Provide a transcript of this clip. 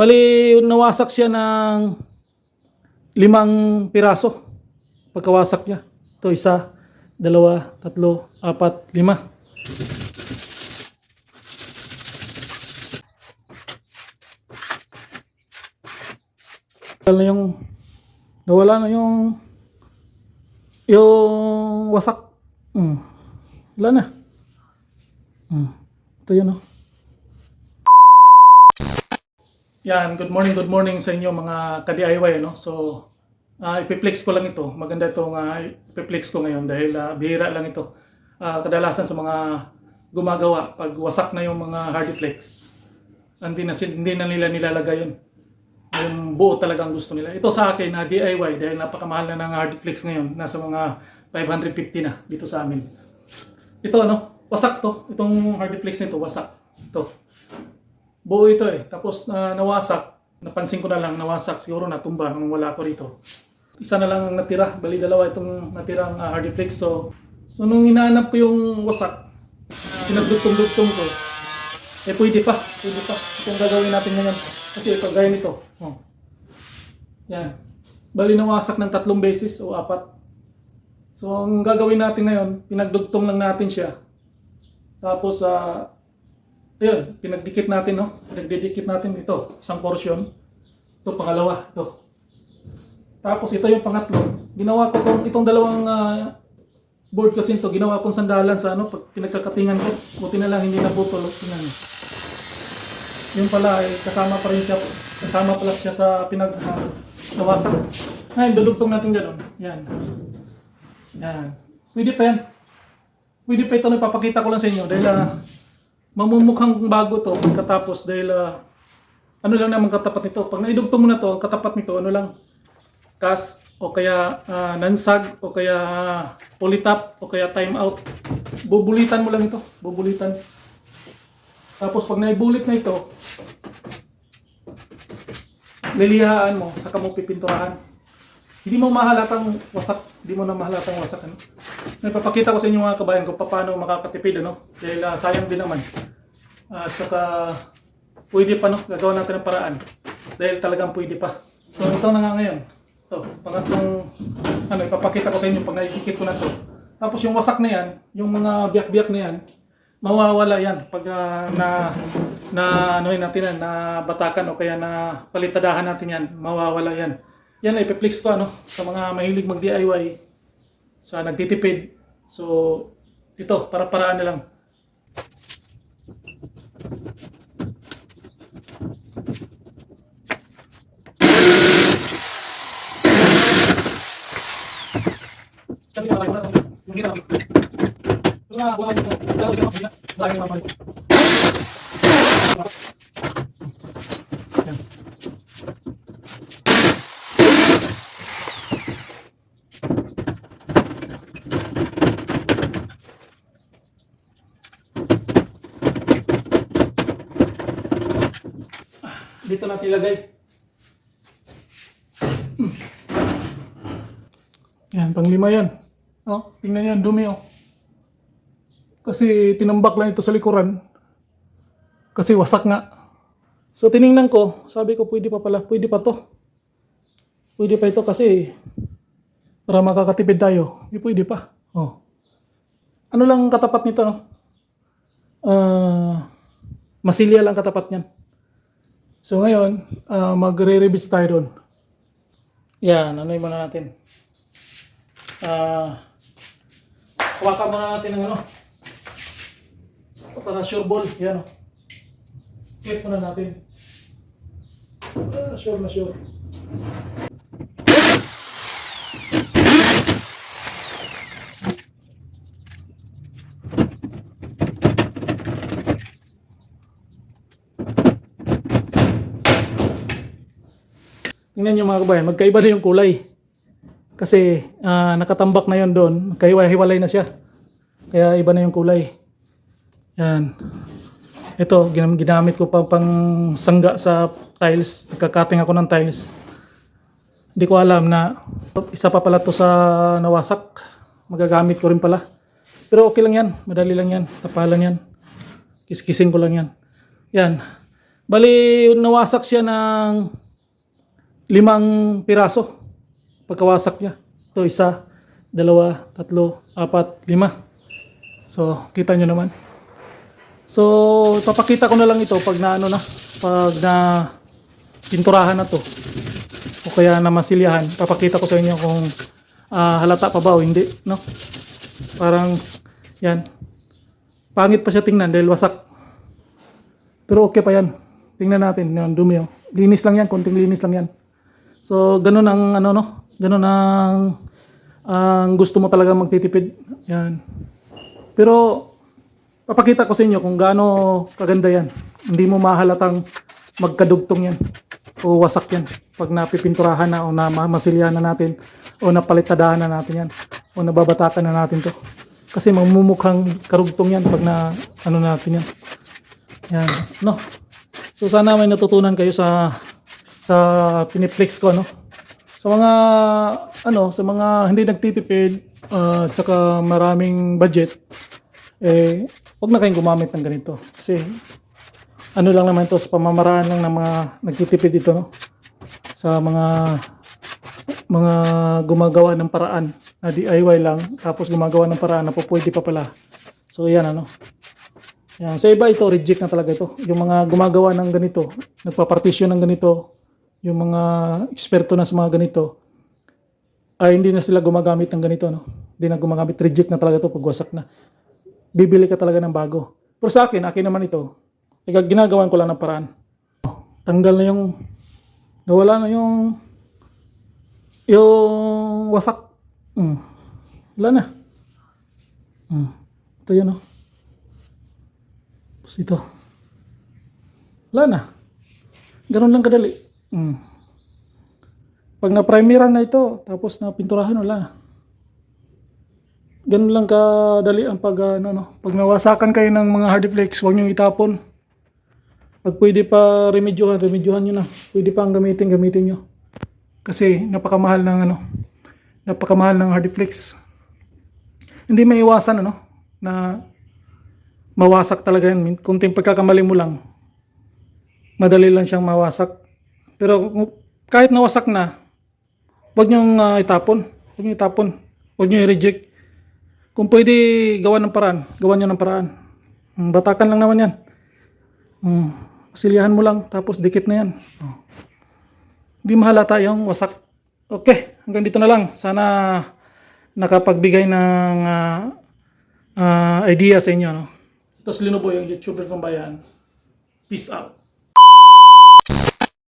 Bali, nawasak siya ng limang piraso. Pagkawasak niya. Ito, isa, dalawa, tatlo, apat, lima. Nawala na yung nawala na yung yung wasak. Mm. Wala na. Mm. Ito yun, oh. Yan, good morning, good morning sa inyo mga ka-DIY, no? So, ah ipiplex ko lang ito. Maganda itong uh, ipiplex ko ngayon dahil ah, bihira lang ito. Ah, kadalasan sa mga gumagawa, pag wasak na yung mga hardiplex, hindi na, hindi na nila nilalagay yun. Yung buo talagang gusto nila. Ito sa akin na DIY dahil napakamahal na ng hardiplex ngayon. Nasa mga 550 na dito sa amin. Ito ano, wasak to. Itong hardiplex nito, wasak. Ito buo ito eh. Tapos na nawasak, napansin ko na lang nawasak, siguro natumba nung wala ako rito. Isa na lang ang natira, bali dalawa itong natirang uh, hardiplex. So, so nung inaanap ko yung wasak, pinagdugtong-dugtong ko, eh pwede pa, pwede pa. Kung gagawin natin ngayon. Kasi ito, gaya nito. Oh. Yan. Bali nawasak ng tatlong beses o apat. So ang gagawin natin ngayon, pinagdugtong lang natin siya. Tapos sa Ayun, pinagdikit natin, no? Pinagdidikit natin ito, isang portion. Ito, pangalawa, ito. Tapos ito yung pangatlo. Ginawa ko itong, itong dalawang ah, board kasi ito, ginawa kong sandalan sa ano, pag pinagkakatingan ko. Buti na lang hindi nabutol. Tingnan niyo. Yung pala, eh, kasama pa rin siya. Kasama pala siya sa pinag uh, nawasak. Ngayon, dudugtong natin gano'n. Yan. Yan. Pwede pa yan. Pwede pa ito, napapakita ko lang sa inyo dahil ah, mamumukhang bago to pagkatapos dahil ah, ano lang naman katapat nito. Pag naidugtong mo na to, katapat nito, ano lang, cast o kaya ah, nansag o kaya uh, o kaya time out. Bubulitan mo lang ito. Bubulitan. Tapos pag naibulit na ito, lilihaan mo, saka mo pipinturahan. Hindi mo mahalatang wasak, hindi mo na mahalatang wasak. Ano? Nagpapakita ko sa inyo mga kabayan kung paano makakatipid, ano? Dahil ah, sayang din naman. at saka, pwede pa, no? Gagawa natin ng paraan. Dahil talagang pwede pa. So, ito na nga ngayon. Ito, pangatlong, ano, ipapakita ko sa inyo pag naikikit ko na to. Tapos yung wasak na yan, yung mga biyak-biyak na yan, mawawala yan pag ah, na na ano yun natin na batakan o kaya na palitadahan natin yan, mawawala yan. Yan ay ipiplex ko ano, sa mga mahilig mag-DIY, sa nagtitipid. So, ito, para paraan na lang. Yung ko yung mamalik. Natin ilagay. Yan, panglima yan. Oh, tingnan yan, dumi oh. Kasi tinambak lang ito sa likuran. Kasi wasak nga. So tiningnan ko, sabi ko pwede pa pala, pwede pa to. Pwede pa ito kasi para makakatipid tayo. Hindi pwede pa. Oh. Ano lang ang katapat nito no? Ah, masilya lang katapat niyan. So ngayon, ah, magre-rebits tayo doon. Yan, ano yung muna natin? Ah, hawakan muna natin ng ano? Para sure ball, yan o. Clip muna natin. Ah, sure na sure. Tingnan nyo mga kabayan, magkaiba na yung kulay. Kasi ah, nakatambak na yon doon, magkahiwa-hiwalay na siya. Kaya iba na yung kulay. Yan. Ito, ginam- ginamit ko pa pang sangga sa tiles. Nagkakating ako ng tiles. Hindi ko alam na isa pa pala to sa nawasak. Magagamit ko rin pala. Pero okay lang yan. Madali lang yan. Tapalan yan. Kiskising ko lang yan. Yan. Bali, nawasak siya ng limang piraso. Pagkawasak niya. Ito, isa, dalawa, tatlo, apat, lima. So, kita nyo naman. So, papakita ko na lang ito pag na ano na, pag na pinturahan na to. O kaya na masilyahan. Papakita ko sa inyo kung ah, halata pa ba o hindi, no? Parang, yan. Pangit pa siya tingnan dahil wasak. Pero okay pa yan. Tingnan natin, yung dumi oh. Linis lang yan, konting linis lang yan. So, ganun ang ano no, ganun ang ang gusto mo talaga magtitipid. Yan. Pero papakita ko sa inyo kung gaano kaganda yan. Hindi mo mahalatang magkadugtong yan o wasak yan pag napipinturahan na o na masilyahan na natin o napalitadahan na natin yan o nababatakan na natin to. Kasi mamumukhang karugtong yan pag na ano natin yan. Yan, no. So sana may natutunan kayo sa sa piniplex ko no. Sa mga ano, sa mga hindi nagtitipid uh, tsaka maraming budget eh wag na kayong gumamit ng ganito. Kasi ano lang naman to sa pamamaraan lang ng mga nagtitipid dito no. Sa mga mga gumagawa ng paraan na DIY lang tapos gumagawa ng paraan na po pwede pa pala. So yan ano. Yan. Sa iba ito, reject na talaga ito. Yung mga gumagawa ng ganito, nagpa-partition ng ganito, yung mga eksperto na sa mga ganito, ay hindi na sila gumagamit ng ganito. No? Hindi na gumagamit. Reject na talaga ito pag wasak na. Bibili ka talaga ng bago. Pero sa akin, akin naman ito. Ika, ginagawan ko lang ng paraan. Tanggal na yung, nawala na yung, yung wasak. Mm. Wala na. Mm. Ito yun. Tapos ito. Wala na. Ganun lang kadali. Mm. Pag na-primeran na ito, tapos na pinturahan, wala. Ganun lang kadali ang pag, ano, no. Pag nawasakan kayo ng mga hardiflex, huwag nyo itapon. Pag pwede pa remedyohan, remedyohan nyo na. Pwede pa ang gamitin, gamitin nyo. Kasi napakamahal ng ano, napakamahal ng hardiflex. Hindi may iwasan ano, na mawasak talaga yan. Kunting pagkakamali mo lang, madali lang siyang mawasak. Pero kahit nawasak na, huwag niyong ah, itapon. Huwag niyong itapon. Huwag niyong i-reject. Kung pwede gawa ng paraan, gawa niyo ng paraan. Mm, Batakan lang naman yan. Mm, Silyahan mo lang, tapos dikit na yan. Oh. Hindi mahalata yung wasak. Okay, hanggang dito na lang. Sana nakapagbigay ng ah, ah, idea sa inyo. No? Ito si Linubo, yung YouTuber ng bayan. Peace out.